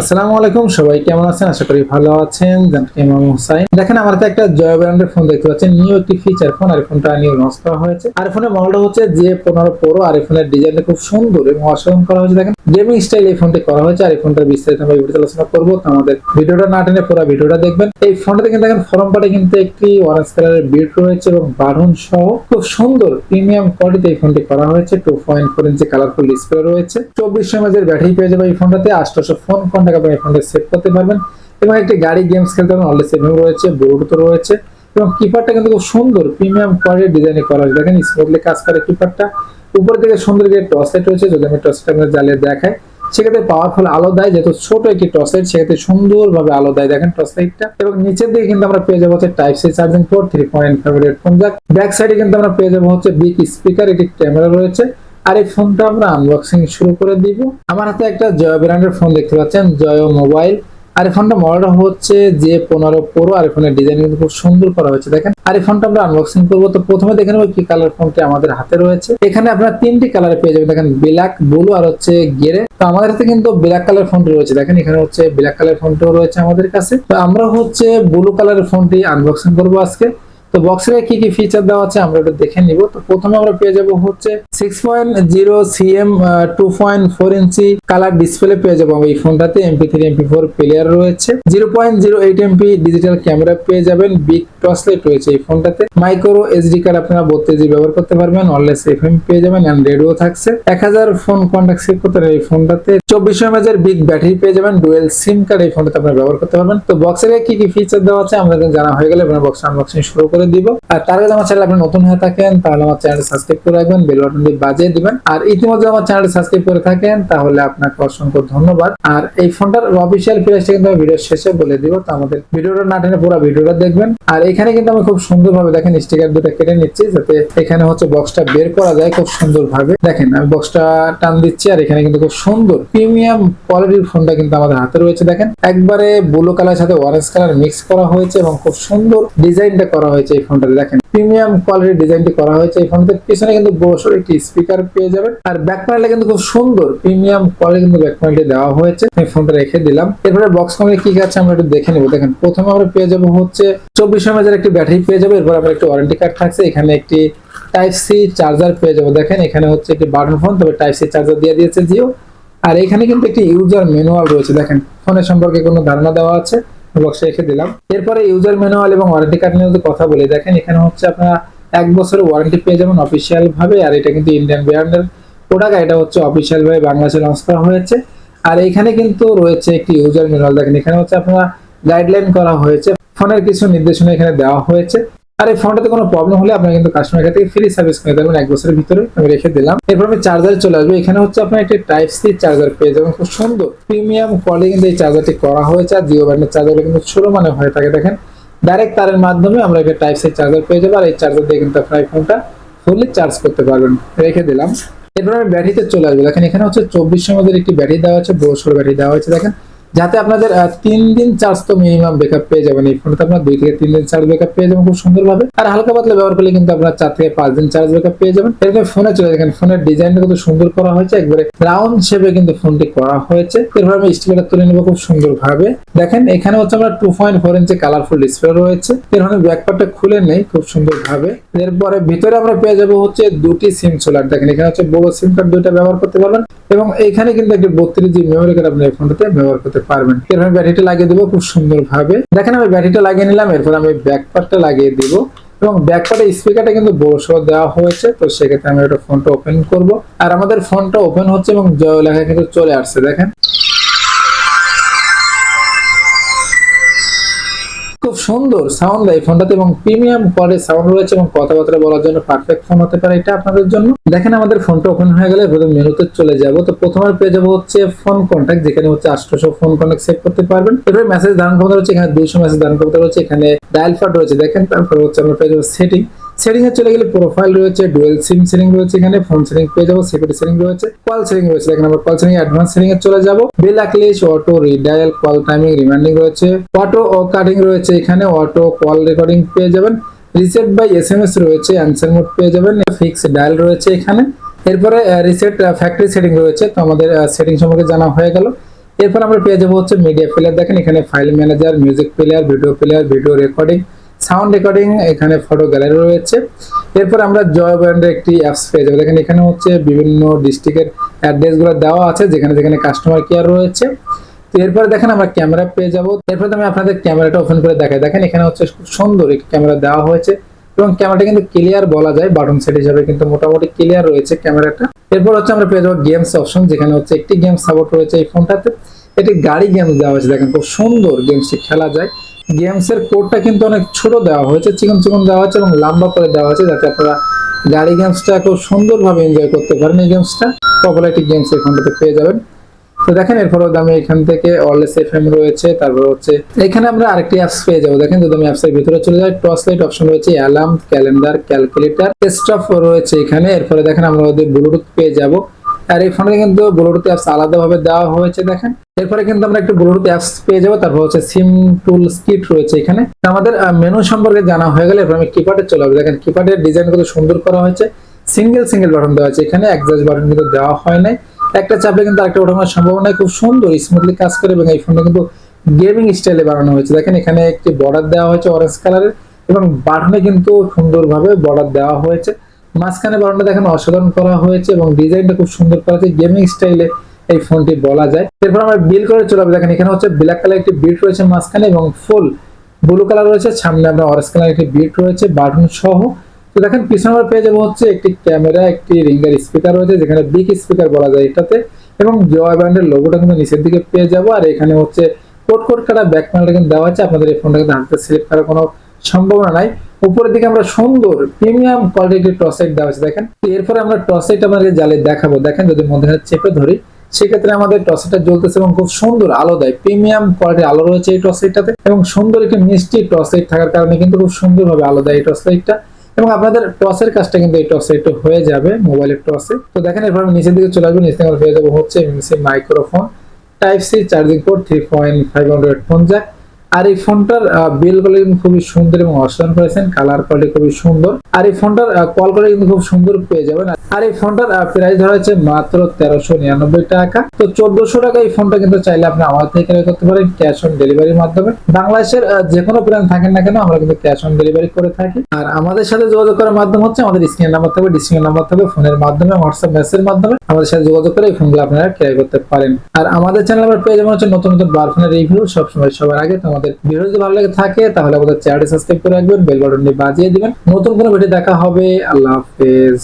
আসসালামু আলাইকুম, সবাই কেমন আছেন? আশা করি ভালো আছেন। দেখেন আমার একটা জয় ব্র্যান্ডের ফোন দেখতে পাচ্ছেন। নিউ একটি ফিচার ফোন আর ফোনটা নিউ লঞ্চ করা হয়েছে। আর ফোনের মডেলটা হচ্ছে জে পনেরো প্রো আর ফোনের ডিজাইনটা খুব সুন্দর এবং অসাধারণ করা হয়েছে। দেখেন গেমিং স্টাইল এই ফোনটি করা হয়েছে, আর এই ফোনটার বিস্তারিত আমরা ভিডিওতে আলোচনা করব। তো আমাদের ভিডিওটা না টেনে পুরো ভিডিওটা দেখবেন। এই ফোনটাতে কিন্তু দেখেন ফরম পাটে কিন্তু একটি অরেঞ্জ কালারের বিট রয়েছে এবং বাঢ়ন সহ খুব সুন্দর প্রিমিয়াম কোয়ালিটি এই ফোনটি করা হয়েছে। Two point four inch colourful display রয়েছে। চব্বিশ এমএজের ব্যাটারি পেয়ে যাবে এই ফোনটাতে আটশোশো ফোন কন্টাক্ট আপনি এই সেট করতে পারবেন। এবং একটি গাড়ি গেমস খেলতে পারবেন অলরেডি সেভিং রয়েছে ব্লুটুথ রয়েছে। এবং কিপারটা কিন্তু খুব সুন্দর প্রিমিয়াম কোয়ালিটির ডিজাইনে করা দেখেন স্মুথলি কাজ করে কিপারটা উপর থেকে সুন্দর একটি টর্চ রয়েছে, যদি আমি টর্চ লাইট জ্বালিয়ে দেখাই। সেক্ষেত্রে পাওয়ারফুল আলো দেয়, যেহেতু ছোট একটি টর্চ লাইট সেক্ষেত্রে সুন্দরভাবে আলো দেয়। দেখেন টর্চ লাইটটা এবং নিচের দিকে কিন্তু আমরা পেয়ে যাব হচ্ছে type C charging port three point five headphone jack back সাইডে কিন্তু আমরা পেয়ে যাব হচ্ছে বিগ স্পিকার একটি ক্যামেরা রয়েছে। আর এই ফোনটা আমরা আনবক্সিং শুরু করে দিব। আমার হাতে একটা জয় ব্র্যান্ডের ফোন দেখতে পাচ্ছেন, জয় মোবাইল আর এই ফোনটা মডেলটা হচ্ছে যে পনেরো প্রো আর ফোনের ডিজাইন কিন্তু খুব সুন্দর করা হয়েছে, দেখেন। আর এই ফোনটা আমরা আনবক্সিং করব, তো প্রথমে দেখে নেব কি কালার ফোনটি আমাদের হাতে রয়েছে। এখানে আপনারা তিনটি কালারে পেয়ে যাবেন, দেখেন ব্ল্যাক ব্লু আর হচ্ছে গেরে তো আমাদের হাতে কিন্তু ব্ল্যাক কালার ফোনটি রয়েছে, দেখেন, এখানে হচ্ছে ব্ল্যাক কালার ফোনটিও রয়েছে আমাদের কাছে। তো আমরা হচ্ছে ব্লু কালারের ফোনটি আনবক্সিং করব আজকে। তো বক্সের কি কি ফিচার দেওয়া আছে আমরা একটু দেখে নিব। তো প্রথমে আমরা পেয়ে যাব হচ্ছে six point zero inch colour display পেয়ে যাব এই ফোনটাতে। MP three MP four player রয়েছে। জিরো পয়েন্ট ডিজিটাল ক্যামেরা পেয়ে যাবেন। বিগ টর্চ লাইট রয়েছে এই ফোনটাতে। মাইক্রো এসডি কার্ড আপনারা বত্রিশ জি ব্যবহার করতে পারবেন। অনলেস এফ এম পেয়ে যাবেন। অ্যান্ড রেডিও থাকছে। এক হাজার ফোন কন্ট্যাক্ট সেভ করতে এই ফোনটাতে? চব্বিশ এমএজের বিগ ব্যাটারি পেয়ে যাবেন। ডুয়েল সিম কার্ড এই ফোনটাতে আপনারা ব্যবহার করতে পারবেন। তো বক্সের কি কি ফিচার দেওয়া আছে? আমাদের জানা হয়ে গেলে আপনার বক্স আনবক্সিং শুরু করে দিব। আর তার আগে আমার চ্যানেল আপনি নতুন হয়ে থাকেন, তাহলে আমার চ্যানেল সাবস্ক্রাইব করে রাখবেন বেল বাটনটি বাজিয়ে দিবেন। আর ইতিমধ্যে আমার চ্যানেল সাবস্ক্রাইব করে থাকেন, তাহলে আপনাকে অসংখ্য ধন্যবাদ। আর এই ফোনটার অফিসিয়াল প্রাইসটা কিন্তু আমি ভিডিও শেষে বলে দিব, তো আমাদের ভিডিওটা না টেনে পুরো ভিডিওটা দেখবেন। আর এখানে কিন্তু আমি খুব সুন্দরভাবে দেখেন স্টিকার দুটো কেটে নিচ্ছি, যাতে এখানে হচ্ছে বক্সটা বের করা যায় খুব সুন্দরভাবে। দেখেন, আমি বক্সটা টান দিচ্ছি, আর এখানে কিন্তু খুব সুন্দর প্রিমিয়াম কোয়ালিটির ফোনটা কিন্তু আমাদের হাতে রয়েছে। দেখেন, একবারে ব্লু কালার সাথে অরেঞ্জ কালার মিক্স করা হয়েছে এবং খুব সুন্দর ডিজাইনটা করা হয়েছে। এই ফোনটাতে দেখেন। প্রিমিয়াম কোয়ালিটির ডিজাইনটি করা হয়েছে এই ফোনটাতে। পিছনে কিন্তু বড়সড় একটি স্পিকার পেয়ে যাবেন। আর ব্যাক প্যানেলটা কিন্তু খুব সুন্দর প্রিমিয়াম কোয়ালিটি কিন্তু ব্যাক প্যানেলটি দেওয়া হয়েছে। আমি ফোনটা রেখে দিলাম। এরপরে বক্স কমে কি আছে আমরা একটু দেখে নেব। দেখেন, প্রথমে আমরা পেয়ে যাব হচ্ছে চব্বিশ এমএজের একটি ব্যাটারি পেয়ে যাব। এরপর আমরা একটি ওয়ারেন্টি কার্ড থাকছে। এখানে একটি টাইপ সি চার্জার পেয়ে যাব। দেখেন, এখানে হচ্ছে একটি বাটন ফোন তবে টাইপ সি চার্জার দিয়ে দিয়েছে জিও আর এখানে কিন্তু একটি ইউজার ম্যানুয়াল রয়েছে। দেখেন, ফোনের সম্পর্কে কোনো ধারণা দেওয়া আছে? বক্সে রেখে দিলাম। এরপরে ইউজার ম্যানুয়াল এবং ওয়ারেন্টি কার্ড নিয়ে কথা বলি, দেখেন এখানে হচ্ছে আপনারা এক বছরের ওয়ারেন্টি পেয়ে যাবেন অফিসিয়াল ভাবে আর এটা কিন্তু ইন্ডিয়ান ব্র্যান্ডের প্রোডাক্ট এটা হচ্ছে অফিসিয়াল ভাবে বাংলাদেশে লঞ্চ করা হয়েছে। আর এখানে কিন্তু রয়েছে একটি ইউজার ম্যানুয়াল দেখেন এখানে হচ্ছে আপনারা গাইডলাইন করা হয়েছে, ফোনের কিছু নির্দেশনা এখানে দেওয়া হয়েছে। আর এই ফোনটাতে কোনো প্রবলেম হলে আপনারা কিন্তু কাস্টমার থেকে ফ্রি সার্ভিস করে দেবেন এক বছরের ভিতরে, আমি রেখে দিলাম। এরপর আমি চার্জার চলে আসবে। এখানে হচ্ছে আপনার একটি টাইপ সি চার্জার পেয়ে যাবেন। খুব সুন্দর প্রিমিয়াম কোয়ালিটি কিন্তু এই চার্জারটি করা হয়েছে। আর জিও ব্র্যান্ডের চার্জার কিন্তু ছোট মানে হয়ে থাকে, দেখেন। ডাইরেক্ট তারের মাধ্যমে আমরা একটা টাইপ সি চার্জার পেয়ে যাব। আর এই চার্জার দিয়ে কিন্তু আপনার এই ফোনটা ফুললি চার্জ করতে পারবেন। রেখে দিলাম। এরপর আমি ব্যাটারিতে চলে আসব। দেখেন এখানে হচ্ছে চব্বিশের মধ্যে একটি ব্যাটারি দেওয়া হচ্ছে বড় ব্যাটারি দেওয়া হয়েছে, দেখেন। যাতে আপনাদের তিন দিন চার্জ তো মিনিমাম ব্যাকআপ পেয়ে যাবেন। এই ফোনটাতে আপনার দুই থেকে তিন দিন চার্জ ব্যাকআপ পেয়ে যাবেন খুব সুন্দরভাবে। আর হালকা পাতলা ব্যবহার করলে কিন্তু আপনার চার থেকে পাঁচ দিন চার্জ ব্যাকআপ পেয়ে যাবেন। এরপর ফোনে চলে দেখেন, ফোনের ডিজাইনটা কত সুন্দর করা হয়েছে, একবারে রাউন্ড শেপে কিন্তু ফোনটি করা হয়েছে। এরপর আমি স্টিকারটা তুলে নেব খুব সুন্দর ভাবে দেখেন, এখানে হচ্ছে আমরা two point four inch colourful display রয়েছে। এর ব্যাকপারটা খুলে নেই খুব সুন্দর ভাবে এরপরে ভিতরে আমরা পেয়ে যাব হচ্ছে দুটি সিম সোলার দেখেন, এখানে হচ্ছে বড় সিম কার্ড দুইটা ব্যবহার করতে পারবেন। এবং এখানে কিন্তু একটি বত্রিশ জি মেমোরি কার্ড আপনি এই ফোনটাতে ব্যবহার করতে পারবেন। এরপর ব্যাটারিটা লাগিয়ে দেবো খুব সুন্দর ভাবে দেখেন আমি ব্যাটারিটা লাগিয়ে নিলাম, এরপর আমি ব্যাকপারটা লাগিয়ে দিব। এবং ব্যাক পার্টে স্পিকারটা কিন্তু বড় সহ দেওয়া হয়েছে, তো সেক্ষেত্রে আমি একটা ফোনটা ওপেন করব। আর আমাদের ফোনটা ওপেন হচ্ছে এবং জয় লেখা কিন্তু চলে আসছে, দেখেন। সুন্দর সাউন্ড দেয় ফোনটাতে এবং প্রিমিয়াম কোয়ালিটির সাউন্ড রয়েছে এবং কথাবার্তা বলার জন্য পারফেক্ট ফোন হতে পারে এটা আপনাদের জন্য। দেখেন আমাদের ফোনটা ওপেন হয়ে গেলে প্রথম মেনুতে চলে যাব। তো প্রথমে পেয়ে যাব হচ্ছে ফোন কন্ট্যাক্ট যেখানে হচ্ছে আটশোশো ফোন কন্ট্যাক্ট সেভ করতে পারবেন। এরপরে মেসেজ ধারণ ক্ষমতা রয়েছে, এখানে দুইশো মেসেজ ধারণ ক্ষমতা রয়েছে, এখানে ডায়াল ফাট রয়েছে। দেখেন তারপর হচ্ছে আমরা পেয়ে যাব সেটিং সেটিং এ চলে গেলে প্রোফাইল রয়েছে ডুয়েল সিম সেটিং রয়েছে এখানে ফোন সেটিং পেয়ে যাব সিকিউরিটি সেটিং রয়েছে কল সেটিং রয়েছে। এখানে আমরা কল সেটিং অ্যাডভান্স সেটিং এ চলে যাব। Bell আকলিশ auto redial call timing reminding রয়েছে। অটো ও কাটিং রয়েছে এখানে অটো কল রেকর্ডিং পেয়ে যাবেন। Reset by S M S রয়েছে অ্যান্সার মোড পেয়ে যাবেন। ফিক্স ডায়াল রয়েছে এখানে। এরপরে রিসেট ফ্যাক্টরি সেটিং রয়েছে, তো আমাদের সেটিং সম্পর্কে জানা হয়ে গেল। এরপর আমরা পেয়ে যাব হচ্ছে মিডিয়া প্লেয়ার দেখেন এখানে file manager music player video player video recording sound recording এখানে ফটো গ্যালারি রয়েছে। এরপর আমরা জয় ব্র্যান্ডের একটি অ্যাপস পেয়ে যাব। দেখেন, এখানে হচ্ছে বিভিন্ন ডিস্ট্রিক্টের অ্যাড্রেসগুলো দেওয়া আছে, যেখানে যেখানে কাস্টমার কেয়ার রয়েছে। তো এরপরে দেখেন, আমরা ক্যামেরা পেয়ে যাব। এরপরে আমি আপনাদের ক্যামেরাটা ওপেন করে দেখাই। দেখেন, এখানে হচ্ছে খুব সুন্দর একটি ক্যামেরা দেওয়া হয়েছে এবং ক্যামেরাটা কিন্তু ক্লিয়ার বলা যায় বাটন সেট হিসাবে কিন্তু মোটামুটি ক্লিয়ার রয়েছে ক্যামেরাটা। এরপর হচ্ছে আমরা পেয়ে যাব গেমস অপশন যেখানে হচ্ছে একটি গেম সাপোর্ট রয়েছে এই ফোনটাতে একটি গাড়ি গেমস দেওয়া হয়েছে, দেখেন, খুব সুন্দর গেমসটি খেলা যায়। গেমস এর কোডটা কিন্তু অনেক ছোট দেওয়া হয়েছে, চিকন চিকন দেওয়া হয়েছে এবং লম্বা করে দেওয়া হয়েছে যাতে আপনারা গাড়ি গেমসটা খুব সুন্দরভাবে এনজয় করতে পারেন এই গেমসটা পপুলার একটি গেমস এই ফোনটাতে পেয়ে যাবেন। তো দেখেন এরপর আমি এখান থেকে অলেস এফ এম রয়েছে, তারপর হচ্ছে এখানে আমরা আরেকটি অ্যাপস পেয়ে যাব। দেখেন, যদি আমি অ্যাপসের ভিতরে চলে যাই টর্চ লাইট অপশন রয়েছে অ্যালার্ম ক্যালেন্ডার ক্যালকুলেটর স্টপ রয়েছে এখানে। এরপরে দেখেন, আমরা ব্লুটুথ পেয়ে যাব। আর এই ফোনে কিন্তু ব্লুটুথ অ্যাপস আলাদাভাবে দেওয়া হয়েছে, দেখেন। এরপরে কিন্তু আমরা একটু ব্লুটুথ অ্যাপস পেয়ে যাব, তারপর হচ্ছে সিম টুল স্কিট রয়েছে এখানে। আমাদের মেনু সম্পর্কে জানা হয়ে গেলে এরপর আমি কিপ্যাডে চলে যাব দেখেন কিপ্যাডের ডিজাইন কত সুন্দর করা হয়েছে। সিঙ্গেল সিঙ্গেল বাটন দেওয়া আছে এখানে অ্যাডজাস্ট বাটন কিন্তু দেওয়া হয় নাই। একটা চাপলে কিন্তু আরেকটা ওঠানোর সম্ভাবনা খুব সুন্দর স্মুথলি কাজ করে এবং এই ফোনটা কিন্তু গেমিং স্টাইলে বানানো হয়েছে। দেখেন, এখানে একটি বর্ডার দেওয়া হয়েছে অরেঞ্জ কালারের এবং বাটনে কিন্তু সুন্দরভাবে বর্ডার দেওয়া হয়েছে। মাঝখানে বাটনটা দেখেন অসাধারণ করা হয়েছে এবং ডিজাইনটা খুব সুন্দর করা হয়েছে গেমিং স্টাইলে এই ফোনটি বলা যায়। এরপর আমরা বিল করে চলে যাব দেখেন, এখানে হচ্ছে ব্ল্যাক কালার একটি বিট রয়েছে মাঝখানে এবং ফুল ব্লু কালার রয়েছে। সামনে আমরা অরেঞ্জ কালার একটি বিট রয়েছে বাটন সহ। তো দেখেন, পিছনে আমরা পেয়ে যাব হচ্ছে একটি ক্যামেরা একটি রিঙ্গার স্পিকার রয়েছে, যেখানে বিগ স্পিকার বলা যায় এটাতে। এবং জয় ব্র্যান্ডের লোগোটা কিন্তু নিচের দিকে পেয়ে যাব। আর এখানে হচ্ছে কোট কোট কাটা ব্যাক প্যানেলটা কিন্তু দেওয়া আছে। আপনাদের এই ফোনটা কিন্তু হাতে সিলেক্ট করার কোনো সম্ভাবনা নাই। উপরের দিকে আমরা সুন্দর প্রিমিয়াম কোয়ালিটির টসেট দেওয়া আছে, দেখেন। এরপরে আমরা টসেট আমাদের জালে দেখাবো। দেখেন, যদি মধ্যে চেপে ধরি, সেক্ষেত্রে আমাদের টসেটটা জ্বলতেছে এবং খুব সুন্দর আলো দেয়। প্রিমিয়াম কোয়ালিটির আলো রয়েছে এই টসেটটাতে এবং সুন্দর একটি মিষ্টি টসেট থাকার কারণে কিন্তু খুব সুন্দরভাবে আলো দেয় এই টসলাইটটা এবং আপনাদের টসের কাজটা কিন্তু এই টসে একটু হয়ে যাবে, মোবাইলের টসে তো দেখেন, এরপর নিচের দিকে চলে আসব নিচে পেয়ে যাব হচ্ছে microphone type C charging port three point five hundred phone jack আর এই ফোনটার বিল কোয়ালিটি কিন্তু খুবই সুন্দর এবং অসাধারণ করেছেন। কালার কোয়ালিটি খুবই সুন্দর। আর এই ফোনটার কল কোয়ালিটি কিন্তু খুব সুন্দর পেয়ে যাবেন। আর এই ফোনটার প্রাইস ধরা হচ্ছে মাত্র তেরোশো নিরানব্বই টাকা। তো চোদ্দশো টাকা এই ফোনটা কিন্তু চাইলে আপনি আমার থেকে ক্রয় করতে পারেন ক্যাশ অন ডেলিভারির মাধ্যমে। বাংলাদেশের যে কোনো প্ল্যান থাকেন না কেন, আমরা কিন্তু ক্যাশ অন ডেলিভারি করে থাকি। আর আমাদের সাথে যোগাযোগ করার মাধ্যম হচ্ছে আমাদের স্ক্রিন নাম্বার থাকবে ডিসপ্লে নাম্বার থাকবে ফোনের মাধ্যমে হোয়াটসঅ্যাপ মেসেজের মাধ্যমে। আমাদের সাথে যোগাযোগ করে এই ফোনগুলো আপনারা ক্রয় করতে পারেন। আর আমাদের চ্যানেল আমরা পেয়ে যাবেন হচ্ছে নতুন নতুন বার ফোনের রিভিউ সবসময় সবার আগে। তো আমাদের ভিডিও যদি ভালো লাগে থাকে, তাহলে আমাদের চ্যানেলটি সাবস্ক্রাইব করে রাখবেন, বেল বাটনটি বাজিয়ে দিবেন। নতুন কোনো ভিডিও দেখা হবে। আল্লাহ হাফেজ।